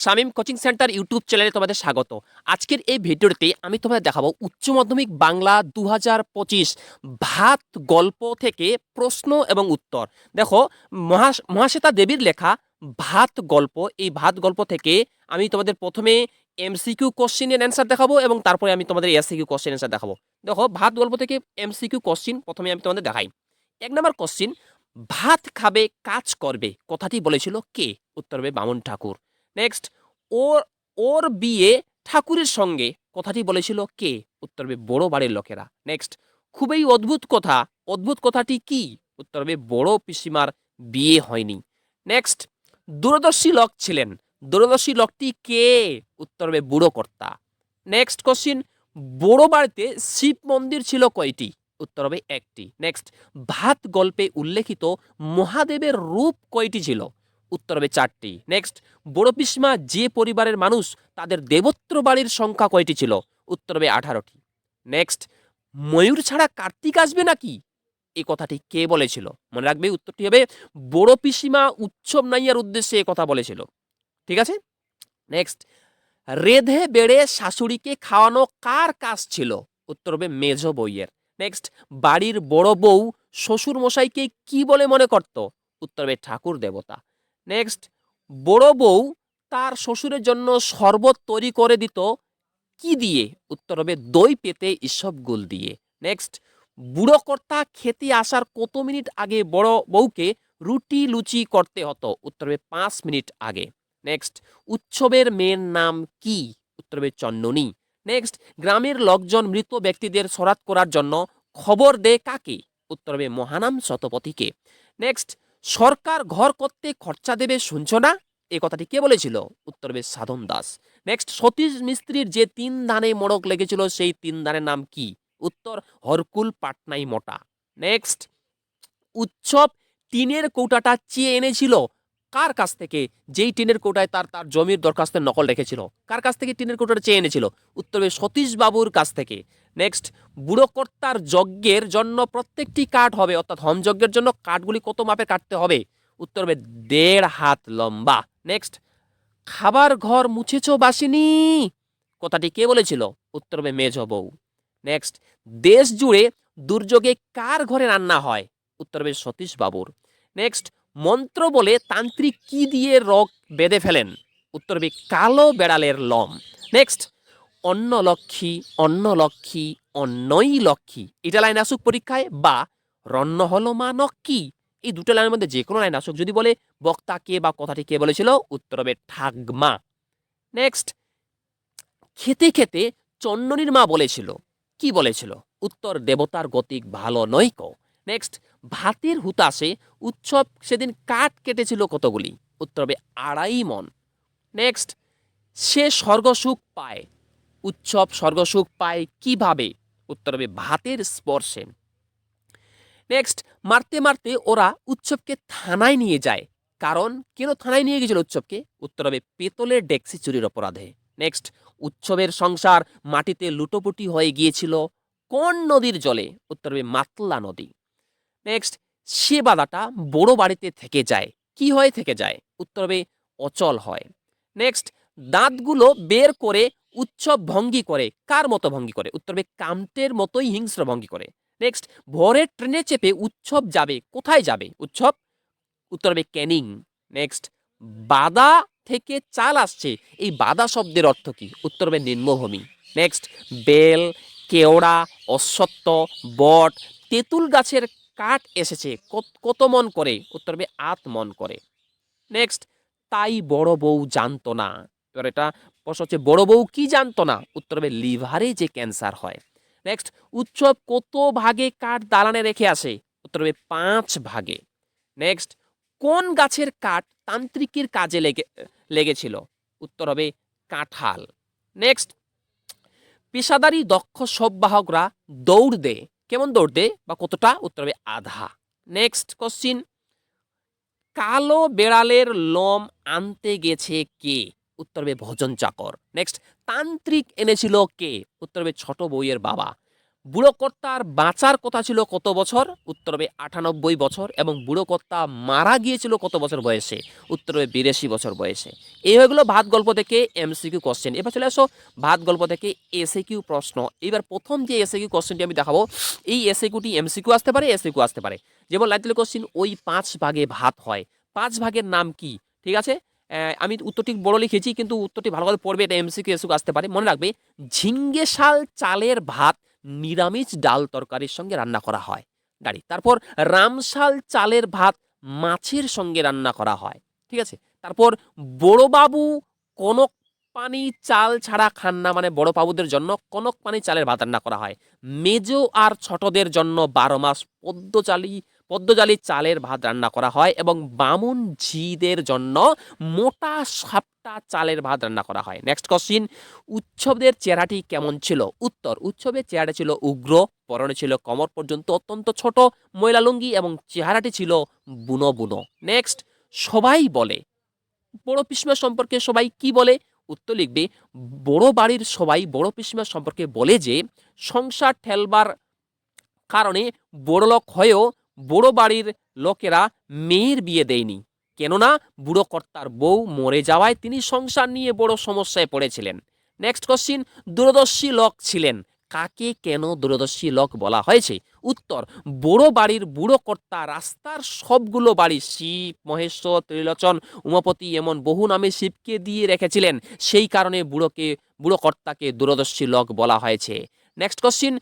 Shamim coaching centre YouTube চ্যানেলে তোমাদের স্বাগত। আজকের এই ভিডিওতে আমি তোমাদের দেখাবো উচ্চ মাধ্যমিক বাংলা দু ভাত গল্প থেকে প্রশ্ন এবং উত্তর। দেখো মহা মহাশ্বেতা দেবীর লেখা ভাত গল্প, এই ভাত গল্প থেকে আমি তোমাদের প্রথমে এমসিকিউ কোশ্চিনের অ্যান্সার দেখাবো এবং তারপরে আমি তোমাদের এসিকিউ কোশ্চিন অ্যান্সার দেখাবো। দেখো, ভাত গল্প থেকে এমসিকিউ কোশ্চিন প্রথমে আমি তোমাদের দেখাই। এক নম্বর কোশ্চিন, ভাত খাবে, কাজ করবে, কথাটি বলেছিল কে? উত্তর হবে বামন ঠাকুর। নেক্সট ওর ওর বিয়ে ঠাকুরের সঙ্গে। কথাটি বলেছিল কে? উত্তর হবে বড় বাড়ির লোকেরা। নেক্সট খুবই অদ্ভুত কথা। অদ্ভুত কথাটি কি? উত্তর হবে বড় পিসিমার বিয়ে হয়নি। নেক্সট দূরদর্শী লোক ছিলেন। দূরদর্শী লোকটি কে? উত্তর হবে বুড়ো কর্তা। নেক্সট কোশ্চিন বড় বাড়িতে শিব মন্দির ছিল কয়টি? উত্তর হবে একটি। নেক্সট ভাত গল্পে উল্লেখিত মহাদেবের রূপ কয়টি ছিল? উত্তর হবে চারটি। নেক্সট বড় পিসমা যে পরিবারের মানুষ, তাদের দেবত্র বাড়ির সংখ্যা কয়টি ছিল? উত্তর হবে আঠারোটি। নেক্সট ময়ূর ছাড়া কার্তিক আসবে নাকি? এই কথাটি কে বলেছিল? মনে রাখবে উত্তরটি হবে, বড় পিসিমা উৎসব নাইয়ার উদ্দেশ্যে এ কথা বলেছিল। ঠিক আছে? নেক্সট রেধে বেড়ে শাশুড়িকে খাওয়ানো কার কাজ ছিল? উত্তর হবে মেজ বইয়ের। নেক্সট বাড়ির বড় বউ শ্বশুর মশাইকে কি বলে মনে করত? উত্তর হবে ঠাকুর দেবতা। নেক্সট বড় বউ তার শ্বশুরের জন্য শরবত তৈরি করে দিত কি দিয়ে? উত্তর হবে, দই পেতে ইসব গুল দিয়ে। নেক্সট বুড়ো কর্তা খেতে আসার কত মিনিট আগে বড় বউকে রুটি লুচি করতে হতো? উত্তর হবে, পাঁচ মিনিট আগে। নেক্সট উৎসবের মেয়ের নাম কি? উত্তর হবে চন্ননী নেক্সট গ্রামের লোকজন মৃত ব্যক্তিদের সরাত করার জন্য খবর দেয় কাকে? উত্তর হবে, মহানাম শতপথীকে। নেক্সট সরকার ঘর করতে খরচা দেবে শুনছ না? এ কথাটি কে বলেছিল? উত্তর হবে সাধন দাস। নেক্সট সতীশ মিস্ত্রির যে তিন দানে মোড়ক লেগেছিল, সেই তিন দানের নাম কি? উত্তর, হরকুল পাটনাই মোটা। নেক্সট উৎসব টিনের কৌটাটা চেয়ে এনেছিল? কার কাছ থেকে যেই টিনের কোটায় তার তার জমির দরখাস্তের নকল রেখেছিল? কার কাছ থেকে টিনের কৌটাটা চেয়ে এনেছিল? উত্তর হবে সতীশ বাবুর কাছ থেকে। নেক্সট বুড়োকর্তার যজ্ঞের জন্য প্রত্যেকটি কাঠ হবে, অর্থাৎ হোম যজ্ঞের জন্য কাঠগুলি কত মাপে কাটতে হবে? উত্তর হবে দেড় হাত লম্বা। নেক্সট খাবার ঘর মুছেছ বাসিনি? কথাটি কে বলেছিল? উত্তর হবে মেজ বউ। নেক্সট দেশ জুড়ে দুর্যোগে কার ঘরে রান্না হয়? উত্তর হবে সতীশ বাবুর। নেক্সট মন্ত্র বলে তান্ত্রিক কি দিয়ে রোগ বেঁধে ফেলেন? উত্তর কালো বেড়ালের লম। নেক্সট অন্ন লক্ষ্মী অন্ন লক্ষ্মী, অন্নই লক্ষ্মী। এটা লাইন আসুক পরীক্ষায়, বা রন্ন হলো মা নক্কি। এই দুটো লাইনের মধ্যে যে কোনো লাইন আসুক। যদি বলে বক্তা কে বা কথাটি কে বলেছিল, উত্তর হবে ঠাকমা। নেক্সট খেতে খেতে চন্ননীর মা বলেছিল। কি বলেছিল? উত্তর, দেবতার গতিক ভালো নয় কো নেক্সট ভাতের হুতাশে উৎসব সেদিন কাঠ কেটেছিল কতগুলি? উত্তর হবে আড়াই মন। নেক্সট সে স্বর্গসুখ পায়। উৎসব স্বর্গসুখ পায় কীভাবে? উত্তর হবে ভাতের স্পর্শে। নেক্সট মারতে মারতে ওরা উৎসবকে থানায় নিয়ে যায়। কারণ কেন থানায় নিয়ে গেছিল উৎসবকে? উত্তর হবে পেতলের ডেক্সি চুরির অপরাধে। নেক্সট উৎসবের সংসার মাটিতে লুটোপুটি হয়ে গিয়েছিল কোন নদীর জলে? উত্তর হবে মাতলা নদী। নেক্সট সে বাধাটা বড় বাড়িতে থেকে যায়। কি হয়ে থেকে যায়? উত্তর হবে, অচল হয়। নেক্সট দাঁতগুলো বের করে উৎসব ভঙ্গি করে। কার মতো ভঙ্গি করে? উত্তর হবে, কামটের মতোই হিংস্র ভঙ্গি করে। নেক্সট ভোরের ট্রেনে চেপে উৎসব যাবে। কোথায় যাবে উৎসব? উত্তর হবে, ক্যানিং। নেক্সট বাদা থেকে চাল আসছে। এই বাদা শব্দের অর্থ কি? উত্তর হবে, নিম্নভূমি। নেক্সট বেল, কেওড়া, অশ্বত্থ, বট, তেঁতুল গাছের কাঠ এসেছে কত- মন করে, উত্তর হবে আত মন করে। নেক্সট তাই বড় বউ জানতো না। এবার এটা প্রশ্ন হচ্ছে, বড় বউ কি জানতো না? উত্তর হবে লিভারে যে ক্যান্সার হয়। নেক্সট উৎসব কত ভাগে কাঠ দালানে রেখে আসে? উত্তর হবে পাঁচ ভাগে। নেক্সট কোন গাছের কাঠ তান্ত্রিকের কাজে লেগে, লেগেছিল? উত্তর হবে কাঁঠাল। নেক্সট পেশাদারি দক্ষ সব বাহকরা দৌড় দেয় কেমন দৌড় দেয় বা কতটা? উত্তর হবে আধা। নেক্সট কোশ্চিন কালো বেড়ালের লম আনতে গেছে কে? উত্তর হবে ভজন চাকর। নেক্সট তান্ত্রিক এনেছিল কে? উত্তর হবে ছোট বইয়ের বাবা। বুড়ো কর্তার বাঁচার কথা ছিল কত বছর? উত্তর হবে আটানব্বই বছর এবং বুড়ো কর্তা মারা গিয়েছিল কত বছর বয়সে? উত্তর হবে বিরাশি বছর বয়সে। এই হয়ে গেলো ভাত গল্প থেকে এমসিকিউ কোশ্চেন। এবার চলে আসো ভাত গল্প থেকে এসে কিউ প্রশ্ন। এবার প্রথম যে এসে কিউ কোশ্চেনটি আমি দেখাবো, এই এসে কিউটি এমসিকিউ আসতে পারে এসে কিউ আসতে পারে। যেমন লাইটলি কোশ্চেন ওই পাঁচ ভাগে ভাত হয়। পাঁচ ভাগের নাম কি? ঠিক আছে? আমি উত্তরটি বড় লিখেছি, কিন্তু উত্তরটি ভালো করে পড়বে, এটা এমসিকিউ এসে আসতে পারে। মনে রাখবে, ঝিঙ্গে শাল চালের ভাত নিরামিষ ডাল তরকারির সঙ্গে রান্না করা হয়। গাড়ি। তারপর রামশাল চালের ভাত মাছের সঙ্গে রান্না করা হয়। ঠিক আছে? তারপর বড়বাবু কনক পানি চাল ছাড়া খান না মানে বড় বাবুদের জন্য কনক পানি চালের ভাত রান্না করা হয়। মেজো আর ছোটদের জন্য বারো মাস পদ্মচালি পদ্মজালি চালের ভাত রান্না করা হয় এবং বামুন ঝিদের জন্য মোটা সাপটা চালের ভাত রান্না করা হয়। নেক্সট কোশ্চিন উৎসবদের চেহারাটি কেমন ছিল? উত্তর, উৎসবের চেহারা ছিল উগ্র, পরনে ছিল কমর পর্যন্ত অত্যন্ত ছোট, ময়লা লুঙ্গি এবং চেহারাটি ছিল বুনো বুনো। নেক্সট সবাই বলে, বড় পিসমা সম্পর্কে সবাই কি বলে? উত্তর লিখবে, বড় বাড়ির সবাই বড় পিসমা সম্পর্কে বলে যে, সংসার ঠেলবার কারণে বড়লোক হয়েও বড় বাড়ির লোকেরা মেয়ের বিয়ে দেয়নি। কেননা বুড়ো কর্তার বউ মরে যাওয়ায় তিনি সংসার নিয়ে বড় সমস্যায় পড়েছিলেন। নেক্সট কোশ্চিন দূরদর্শী লোক ছিলেন। কাকে কেন দূরদর্শী লোক বলা হয়েছে? উত্তর, বড় বাড়ির বুড়ো কর্তা রাস্তার সবগুলো বাড়ি শিব, মহেশ্বর, ত্রিলোচন, উমাপতি এমন বহু নামে শিবকে দিয়ে রেখেছিলেন। সেই কারণে বুড়োকে, বুড়ো কর্তাকে দূরদর্শী লোক বলা হয়েছে। নেক্সট কোশ্চিন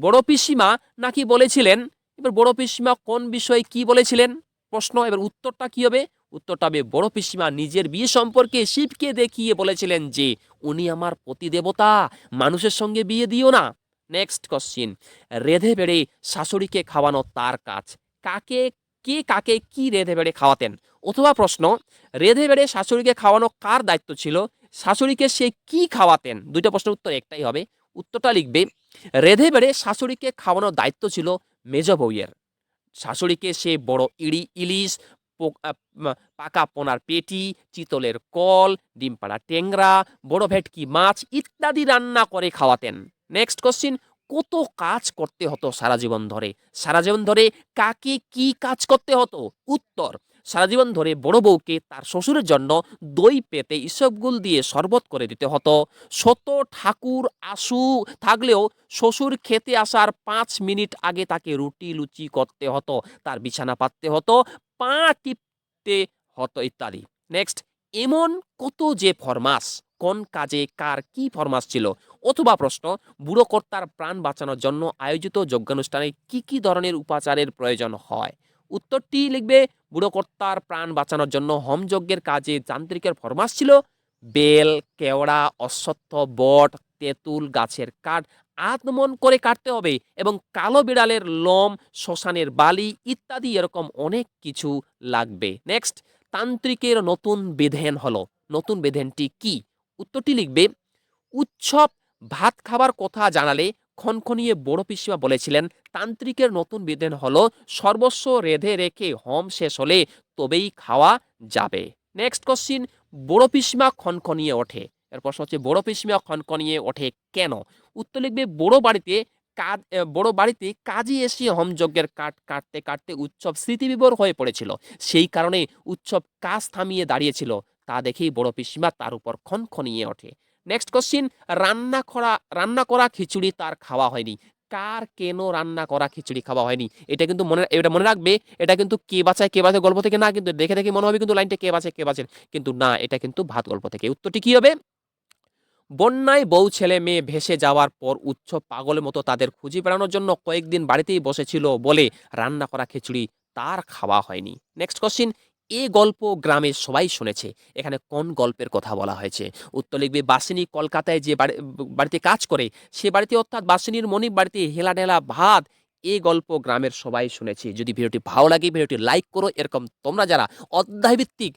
বড় পিসিমা নাকি বলেছিলেন এবার বড় পিসিমা কোন বিষয়ে কি বলেছিলেন? প্রশ্ন, এবার উত্তরটা কি হবে? উত্তরটা হবে, বড় পিসিমা নিজের বিয়ে সম্পর্কে শিবকে দেখিয়ে বলেছিলেন যে, উনি আমার প্রতিদেবতা মানুষের সঙ্গে বিয়ে দিও না। নেক্সট কোশ্চিন রেধে বেড়ে শাশুড়িকে খাওয়ানো তার কাজ। কাকে, কে কাকে কি রেধে বেড়ে খাওয়াতেন? অথবা প্রশ্ন, রেধে বেড়ে শাশুড়িকে খাওয়ানো কার দায়িত্ব ছিল? শাশুড়িকে সে কি খাওয়াতেন? দুইটা প্রশ্নের উত্তর একটাই হবে। উত্তরটা লিখবে, রেধে বেড়ে শাশুড়িকে খাওয়ানোর দায়িত্ব ছিল মেজ বউয়ের। শাশুড়িকে সে বড় ইড়ি, ইলিশ, পোক- পোনার পেটি, চিতলের কল ডিমপাড়া টেংরা বড় ভেটকি মাছ ইত্যাদি রান্না করে খাওয়াতেন। নেক্সট কোশ্চিন কত কাজ করতে হতো সারা জীবন ধরে? সারা জীবন ধরে কাকে কি কাজ করতে হতো? উত্তর সারা জীবন ধরে বড় বউকে তার শ্বশুরের জন্য দই পেতে ইসবগুল দিয়ে শরবত করে দিতে হতো। শত ঠাকুর, আশু থাকলেও শ্বশুর খেতে আসার পাঁচ মিনিট আগে তাকে রুটি লুচি করতে হতো, তার বিছানা পাততে হতো, পা টিপতে হতো ইত্যাদি। নেক্সট এমন কত যে ফরমাস, কোন কাজে কার কি ফরমাস ছিল? অথবা প্রশ্ন, বুড়ো কর্তার প্রাণ বাঁচানোর জন্য আয়োজিত যজ্ঞানুষ্ঠানে কি কি ধরনের উপাচারের প্রয়োজন হয়? উত্তরটি লিখবে, বুড়ো কর্তার প্রাণ বাঁচানোর জন্য হোম যজ্ঞের কাজে যান্ত্রিকের ফরমাস ছিল। বেল, কেওড়া, অশ্বত্থ, বট, তেঁতুল গাছের কাঠ আত্মন করে কাটতে হবে এবং কালো বিড়ালের লোম, শ্মশানের বালি ইত্যাদি এরকম অনেক কিছু লাগবে। নেক্সট, তান্ত্রিকের নতুন বিধান হলো। নতুন বিধানটি কি? উত্তরটি লিখবে, উৎসব, ভাত খাবার কথা জানালে খনখনিয়ে বড় পিসিমা বলেছিলেন, তান্ত্রিকের নতুন বিধান হলো সর্বস্ব রেধে রেখে হোম শেষ হলে তবেই খাওয়া যাবে। নেক্সট কোশ্চিন বড় পিসিমা খনখনিয়ে ওঠে। এর প্রশ্ন হচ্ছে, বড় পিসিমা খনখনিয়ে ওঠে কেন? উত্তর লিখবে, বড় বাড়িতে কাজ বড় বাড়িতে কাজে এসে হোমযজ্ঞের কাঠ কাটতে কাটতে উৎসব স্মৃতিবিভোর হয়ে পড়েছিল। সেই কারণে উৎসব কাজ থামিয়ে দাঁড়িয়েছিল। তা দেখেই বড় পিসিমা তার উপর খনখনিয়ে ওঠে। নেক্সট কোশ্চিন রান্না করা রান্না করা খিচুড়ি তার খাওয়া হয়নি। কার কেন রান্না করা খিচুড়ি খাওয়া হয়নি? এটা কিন্তু মনে, এটা মনে রাখবে, এটা কিন্তু কে বাঁচায় কে বাঁচায় গল্প থেকে না, কিন্তু দেখে দেখে মনে হবে কিন্তু লাইনটা কে বাঁচায় কে বাঁচায় কিন্তু না, এটা কিন্তু ভাত গল্প থেকে। উত্তরটি কি হবে? বন্যায় বউ ছেলে মেয়ে ভেসে যাওয়ার পর উৎসব পাগলের মতো তাদের খুঁজে বেড়ানোর জন্য কয়েকদিন বাড়িতেই বসেছিল বলে রান্না করা খিচুড়ি তার খাওয়া হয়নি। নেক্সট কোশ্চিন এ গল্প গ্রামের সবাই শুনেছে। এখানে কোন গল্পের কথা বলা হয়েছে? উত্তর লিখবে, বাসিনী কলকাতায় যে বাড়ি- বাড়িতে কাজ করে, সে বাড়িতে অর্থাৎ বাসিনীর মনির বাড়িতে হেলা ঢেলা ভাত। এই গল্প গ্রামের সবাই শুনেছে। যদি ভিডিওটি ভালো লাগে, ভিডিওটি লাইক করো। এরকম তোমরা যারা অধ্যায়ভিত্তিক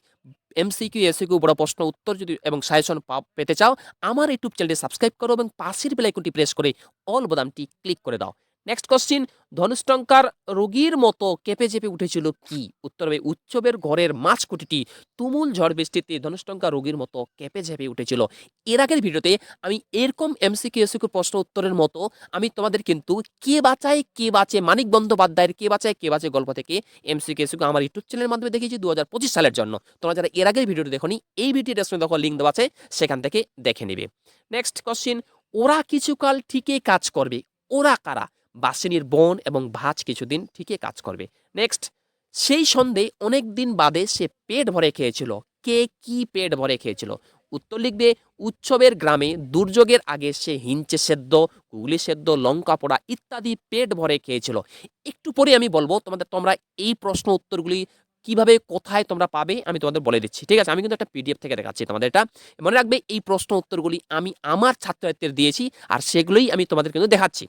এমসিকিউ, এসিকিউ, বড় প্রশ্ন, উত্তর যদি এবং সাজেশন পেতে চাও, আমার ইউটিউব চ্যানেলটি সাবস্ক্রাইব করো এবং পাশের বেলাইকনটি প্রেস করে অল বোতামটি ক্লিক করে দাও। নেক্সট কোশ্চিন ধনুষ্টঙ্কার রোগীর মতো কেঁপে চেপে উঠেছিল কি? উত্তর হবে, উৎসবের ঘরের মাঝকুটিটি তুমুল ঝড় বৃষ্টিতে ধনুষ্টঙ্কা রোগীর মতো কেঁপে চেপে উঠেছিল। এর আগের ভিডিওতে আমি এরকম এমসিকিউ এসিকিউ প্রশ্ন উত্তরের মতো আমি তোমাদের কিন্তু কে বাঁচায়, কে বাঁচে, মানিক বন্দ্যোপাধ্যায়ের কে বাঁচায়, কে বাঁচে গল্প থেকে এমসিকিউ এসিকিউ আমার ইউটিউব চ্যানেলের মাধ্যমে দেখেছি দু হাজার পঁচিশ সালের জন্য। তোমরা যারা এর আগের ভিডিওটি দেখোনি, এই ভিডিও ডেসক্রিপশনে দেখো লিঙ্ক দেওয়া আছে, সেখান থেকে দেখে নেবে। নেক্সট কোশ্চিন ওরা কিছুকাল ঠিকই কাজ করবে। ওরা কারা? বাসিনীর বোন এবং ভাজ কিছুদিন ঠিকই কাজ করবে। নেক্সট, সেই সন্ধে অনেক দিন বাদে সে পেট ভরে খেয়েছিল। কে কি পেট ভরে খেয়েছিল? উত্তর লিখবে, উৎসবের গ্রামে দুর্যোগের আগে সে হিঞ্চে সেদ্ধ গুগলি সেদ্ধ, লঙ্কা পোড়া ইত্যাদি পেট ভরে খেয়েছিল। একটু পরে আমি বলব, তোমাদের, তোমরা এই প্রশ্ন উত্তরগুলি কীভাবে কোথায় তোমরা পাবে, আমি তোমাদের বলে দিচ্ছি, ঠিক আছে? আমি কিন্তু একটা পিডিএফ থেকে দেখাচ্ছি তোমাদের এটা। মনে রাখবে, এই প্রশ্ন উত্তরগুলি আমি আমার ছাত্রছাত্রীদের দিয়েছি আর সেগুলোই আমি তোমাদের কিন্তু দেখাচ্ছি।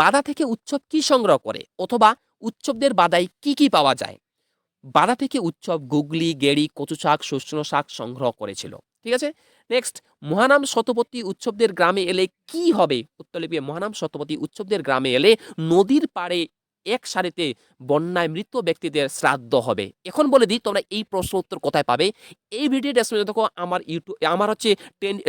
বাধা থেকে উৎসব কি সংগ্রহ করে অথবা উৎসবদের বাদায় কি কি পাওয়া যায়? বাধা থেকে উৎসব গুগলি গেড়ি কচু শাক শস্য শাক সংগ্রহ করেছিল, ঠিক আছে? নেক্সট মহানাম শতপথী উৎসবদের গ্রামে এলে কি হবে? উত্তর লিখবে মহানাম শতপথী উৎসবদের গ্রামে এলে নদীর পাড়ে এক সারিতে বন্যায় মৃত ব্যক্তিদের শ্রাদ্ধ হবে। এখন বলে দিই, তোমরা এই প্রশ্ন উত্তর কোথায় পাবে? এই ভিডিও ডেসক্রিপশনে দেখো, আমার ইউটিউব আমার হচ্ছে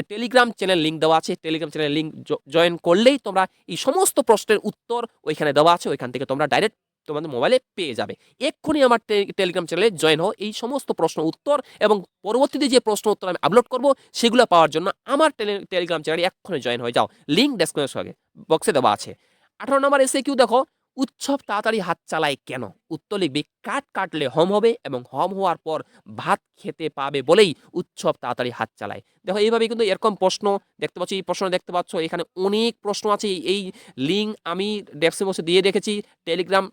টেলিগ্রাম চ্যানেল লিঙ্ক দেওয়া আছে। টেলিগ্রাম চ্যানেল লিঙ্ক জয়েন করলেই তোমরা এই সমস্ত প্রশ্নের উত্তর ওইখানে দেওয়া আছে। ওইখান থেকে তোমরা ডাইরেক্ট তোমাদের মোবাইলে পেয়ে যাবে। এক্ষুনি আমার টেলিগ্রাম চ্যানেলে জয়েন হও। এই সমস্ত প্রশ্ন উত্তর এবং পরবর্তীতে যে প্রশ্ন উত্তর আমি আপলোড করব, সেগুলো পাওয়ার জন্য আমার টেলি- টেলিগ্রাম চ্যানেলে এক্ষুনি জয়েন হয়ে যাও। লিঙ্ক ডেসক্রিপশনে বক্সে দেওয়া আছে। আঠারো নম্বর এসে কিউ দেখো। উৎসব তাড়াতাড়ি হাত চালায় কেন? উত্তর লিখবে, কাঠ কাটলে হম হবে এবং হম হওয়ার পর ভাত খেতে পাবে বলেই উৎসব তাড়াতাড়ি হাত চালায়। দেখো এইভাবে কিন্তু এরকম প্রশ্ন দেখতে পাচ্ছ, এই প্রশ্ন দেখতে পাচ্ছ, এখানে অনেক প্রশ্ন আছে, এই লিঙ্ক আমি ডেসক্রিপশনে দিয়ে রেখেছি টেলিগ্রাম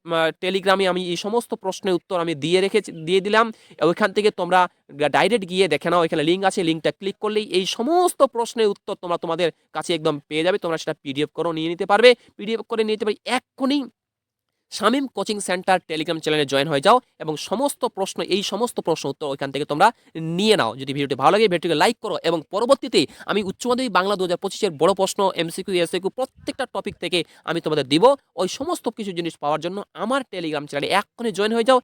টেলিগ্রামে আমি এই সমস্ত প্রশ্নের উত্তর আমি দিয়ে রেখেছি, দিয়ে দিলাম, ওইখান থেকে তোমরা ডাইরেক্ট গিয়ে দেখে নাও, এখানে লিঙ্ক আছে লিঙ্কটা ক্লিক করলেই এই সমস্ত প্রশ্নের উত্তর তোমরা তোমাদের কাছে একদম পেয়ে যাবে, তোমরা সেটা পিডিএফ করো নিয়ে নিতে পারবে পিডিএফ করে নিয়ে নিতে পারি এক্ষুনি শামিম কোচিং সেন্টার টেলিগ্রাম চ্যানেলে জয়েন হয়ে যাও এবং সমস্ত প্রশ্ন, এই সমস্ত প্রশ্ন উত্তর ওইখান থেকে তোমরা নিয়ে নাও। যদি ভিডিওটি ভালো লাগে, ভিডিওটিকে লাইক করো এবং পরবর্তীতে আমি উচ্চ মাধ্যমিক বাংলা দু হাজার পঁচিশের বড় প্রশ্ন এমসিকিউ এসএকিউ প্রত্যেকটা টপিক থেকে আমি তোমাদের দিব। ওই সমস্ত কিছু জিনিস পাওয়ার জন্য আমার টেলিগ্রাম চ্যানেলে এক্ষণে জয়েন হয়ে যাও